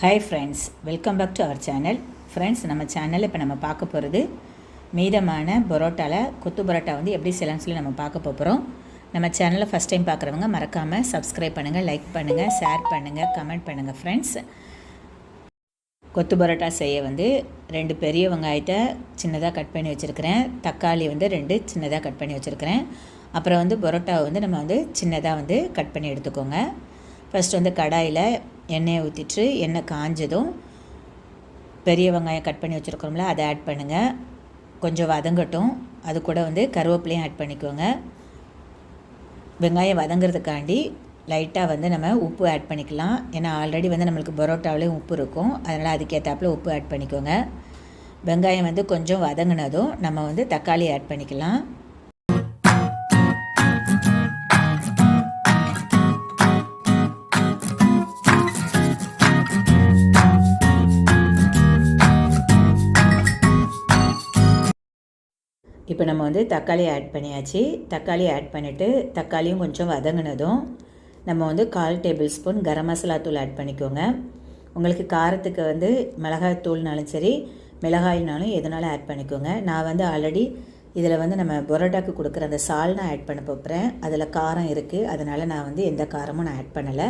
Hi friends welcome back to our channel friends நம்ம சேனலில் இப்போ நம்ம பார்க்க போகிறது மீதமான பரோட்டாவில் கொத்து பரோட்டா வந்து எப்படி செய்யலாம்னு சொல்லி நம்ம பார்க்க போகிறோம் நம்ம சேனலை ஃபஸ்ட் டைம் பார்க்குறவங்க மறக்காமல் சப்ஸ்கிரைப் பண்ணுங்கள் லைக் பண்ணுங்கள் ஷேர் பண்ணுங்கள் கமெண்ட் பண்ணுங்கள் ஃப்ரெண்ட்ஸ் கொத்து பரோட்டா செய்ய வந்து ரெண்டு பெரிய வெங்காயத்தை சின்னதாக கட் பண்ணி வச்சுருக்கிறேன். தக்காளி வந்து ரெண்டு சின்னதாக கட் பண்ணி வச்சுருக்கிறேன். அப்புறம் வந்து பரோட்டாவை வந்து நம்ம வந்து சின்னதாக வந்து கட் பண்ணி எடுத்துக்கோங்க. ஃபஸ்ட் வந்து கடாயில் எண்ணெயை ஊற்றிட்டு எண்ணெய் காஞ்சதும் பெரிய வெங்காயம் கட் பண்ணி வச்சுருக்கோம்ல அதை ஆட் பண்ணுங்கள் கொஞ்சம் வதங்கட்டும். அது கூட வந்து கருவேப்பிலையும் ஆட் பண்ணிக்கோங்க. வெங்காயம் வதங்கிறதுக்காண்டி லைட்டாக வந்து நம்ம உப்பு ஆட் பண்ணிக்கலாம். ஏன்னா ஆல்ரெடி வந்து நம்மளுக்கு பரோட்டாவிலையும் உப்பு இருக்கும். அதனால் அதுக்கேற்றாப்புல உப்பு ஆட் பண்ணிக்கோங்க. வெங்காயம் வந்து கொஞ்சம் வதங்கினதும் நம்ம வந்து தக்காளி ஆட் பண்ணிக்கலாம். இப்போ நம்ம வந்து தக்காளி ஆட் பண்ணியாச்சு. தக்காளி ஆட் பண்ணிவிட்டு தக்காளியும் கொஞ்சம் வதங்கினதும் நம்ம வந்து கால் டேபிள் ஸ்பூன் கரம் மசாலா தூள் ஆட் பண்ணிக்கோங்க. உங்களுக்கு காரத்துக்கு வந்து மிளகாய் தூள்னாலும் சரி மிளகாயினாலும் எதனாலும் ஆட் பண்ணிக்கோங்க. நான் வந்து ஆல்ரெடி இதில் வந்து நம்ம பொரோட்டாக்கு கொடுக்குற அந்த சால்னா ஆட் பண்ண போகிறேன் அதில் காரம் இருக்குது அதனால் நான் வந்து எந்த காரமும் நான் ஆட் பண்ணலை.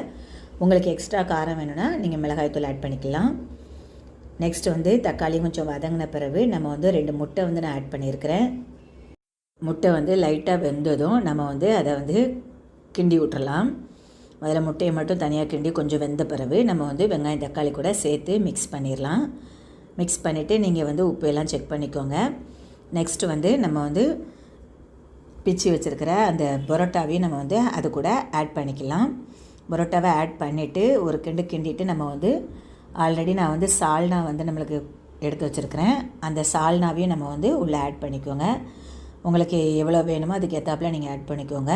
உங்களுக்கு எக்ஸ்ட்ரா காரம் வேணும்னா நீங்கள் மிளகாய் தூள் ஆட் பண்ணிக்கலாம். நெக்ஸ்ட் வந்து தக்காளி கொஞ்சம் வதங்கின பிறகு நம்ம வந்து ரெண்டு முட்டை வந்து நான் ஆட் பண்ணியிருக்கிறேன். முட்டை வந்து லைட்டாக வெந்ததும் நம்ம வந்து அதை வந்து கிண்டி விட்டுறலாம். முதல்ல முட்டையை மட்டும் தனியாக கிண்டி கொஞ்சம் வெந்த பிறகு நம்ம வந்து வெங்காயம் தக்காளி கூட சேர்த்து மிக்ஸ் பண்ணிடலாம். மிக்ஸ் பண்ணிவிட்டு நீங்கள் வந்து உப்பு எல்லாம் செக் பண்ணிக்கோங்க. நெக்ஸ்ட்டு வந்து நம்ம வந்து பிச்சு வச்சுருக்கிற அந்த பரோட்டாவையும் நம்ம வந்து அது கூட ஆட் பண்ணிக்கலாம். பரோட்டாவை ஆட் பண்ணிவிட்டு ஒரு கிண்டு கிண்டிட்டு நம்ம வந்து ஆல்ரெடி நான் வந்து சால்னா வந்து நம்மளுக்கு எடுத்து வச்சுருக்கிறேன். அந்த சால்னாவையும் நம்ம வந்து உள்ளே ஆட் பண்ணிக்கோங்க. உங்களுக்கு எவ்வளோ வேணுமோ அதுக்கு ஏற்றாப்புல நீங்கள் ஆட் பண்ணிக்கோங்க.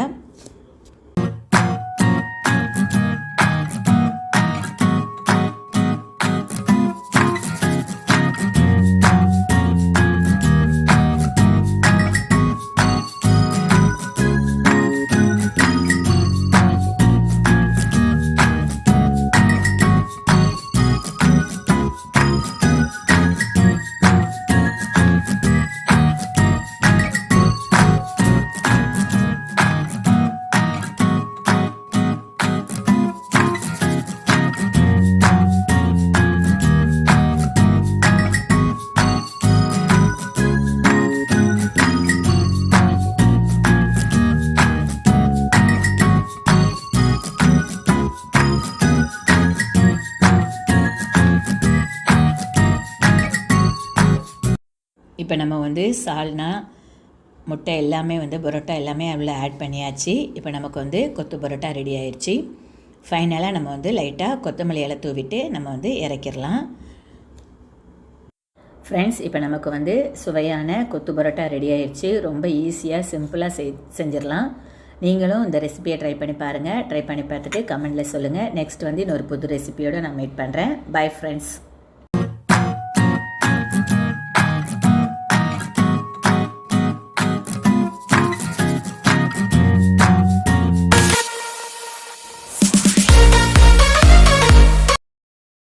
இப்போ நம்ம வந்து சால்னா முட்டை எல்லாமே வந்து பரோட்டா எல்லாமே அதில் ஆட் பண்ணியாச்சு. இப்போ நமக்கு வந்து கொத்து பரோட்டா ரெடி ஆயிடுச்சு ஃபைனலாக நம்ம வந்து லைட்டாக கொத்தமல்லி இலை தூவிட்டு நம்ம வந்து இறக்கிடலாம். ஃப்ரெண்ட்ஸ் இப்போ நமக்கு வந்து சுவையான கொத்து பரோட்டா ரெடி ஆயிடுச்சு ரொம்ப ஈஸியாக சிம்பிளாக செய் செஞ்சிடலாம். நீங்களும் இந்த ரெசிபியை ட்ரை பண்ணி பாருங்கள் ட்ரை பண்ணி பார்த்துட்டு கமெண்டில் சொல்லுங்கள் நெக்ஸ்ட் வந்து இன்னொரு புது ரெசிபியோடு நான் மீட் பண்ணுறேன் பை ஃப்ரெண்ட்ஸ்